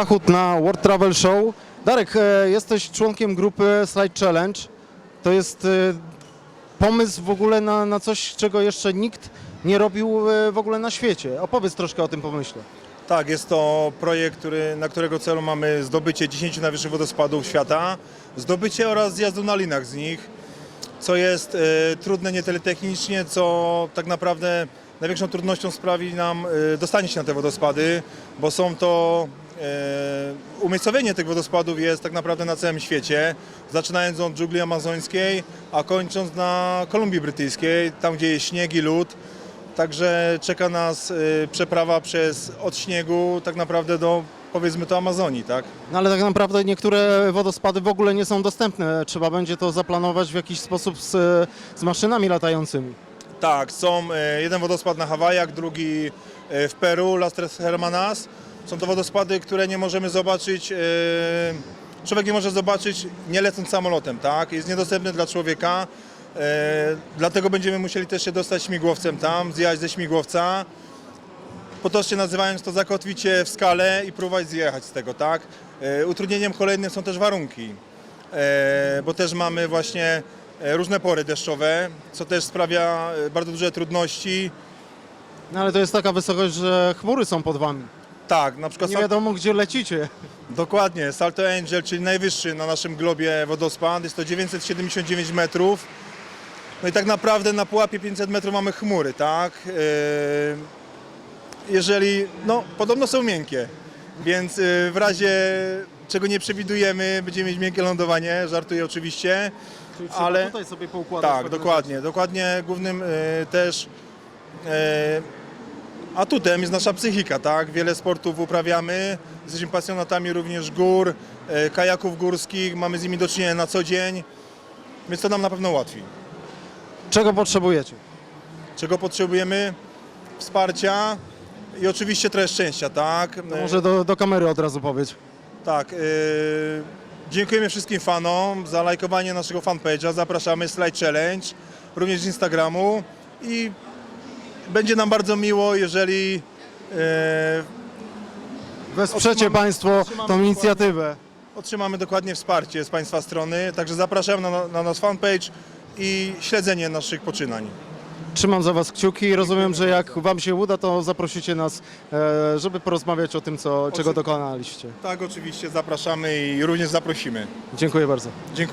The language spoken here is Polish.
Pachut na World Travel Show. Darek, e, jesteś członkiem grupy Slide Challenge. To jest e, pomysł w ogóle na, na coś, czego jeszcze nikt nie robił e, w ogóle na świecie. Opowiedz troszkę o tym pomyśle. Tak, jest to projekt, który, na którego celu mamy zdobycie 10 najwyższych wodospadów świata, zdobycie oraz zjazdu na linach z nich, co jest e, trudne nie tyle technicznie, co tak naprawdę największą trudnością sprawi nam e, dostanie się na te wodospady, bo są to umiejscowienie tych wodospadów jest tak naprawdę na całym świecie, zaczynając od dżungli amazońskiej, a kończąc na Kolumbii Brytyjskiej, tam gdzie jest śnieg i lód. Także czeka nas y, przeprawa przez od śniegu tak naprawdę do powiedzmy to Amazonii, tak? No ale tak naprawdę niektóre wodospady w ogóle nie są dostępne. Trzeba będzie to zaplanować w jakiś sposób z, z maszynami latającymi. Tak, są y, jeden wodospad na Hawajach, drugi w Peru, Las Tres Hermanas. Są to wodospady, które nie możemy zobaczyć, y, człowiek nie może zobaczyć nie lecąc samolotem, tak? Jest niedostępny dla człowieka. y, Dlatego będziemy musieli też się dostać śmigłowcem tam, zjechać ze śmigłowca. potocznie nazywając to zakotwicie w skale i próbować zjechać z tego, tak? E, Utrudnieniem kolejnym są też warunki, e, bo też mamy właśnie e, różne pory deszczowe, co też sprawia e, bardzo duże trudności. No ale to jest taka wysokość, że chmury są pod wami. Tak, na przykład Nie sal- wiadomo, gdzie lecicie. dokładnie, Salto Angel, czyli najwyższy na naszym globie wodospad, jest to 979 metrów. No i tak naprawdę na pułapie 500 metrów mamy chmury, tak? E, Jeżeli, no podobno są miękkie, więc e, w razie czego nie przewidujemy, będziemy mieć miękkie lądowanie, żartuję oczywiście. Czyli trzeba Ale- tutaj sobie poukładać. Tak, pewne dokładnie. Dokładnie głównym e, też atutem jest nasza psychika, tak? Wiele sportów uprawiamy, jesteśmy pasjonatami również gór, e, kajaków górskich, mamy z nimi do czynienia na co dzień, więc to nam na pewno rzeczy. Czego potrzebujecie? Czego potrzebujemy? Wsparcia i oczywiście trochę szczęścia, tak? To może do, do kamery od razu powiedz. Tak. Yy, dziękujemy wszystkim fanom za lajkowanie naszego fanpage'a. Zapraszamy Slide Challenge, również z Instagramu i będzie nam bardzo miło, jeżeli yy, Wesprzecie Otrzymamy- Państwo otrzymamy tą dokładnie- inicjatywę. otrzymamy dokładnie wsparcie z Państwa strony. Także zapraszam na, na nasz fanpage i śledzenie naszych poczynań. Trzymam za Was kciuki i rozumiem, że jak Wam się uda, to zaprosicie nas, e, żeby porozmawiać o tym, co, czego dokonaliście. Tak, oczywiście zapraszamy i również zaprosimy. Dziękuję bardzo. Dziękuję.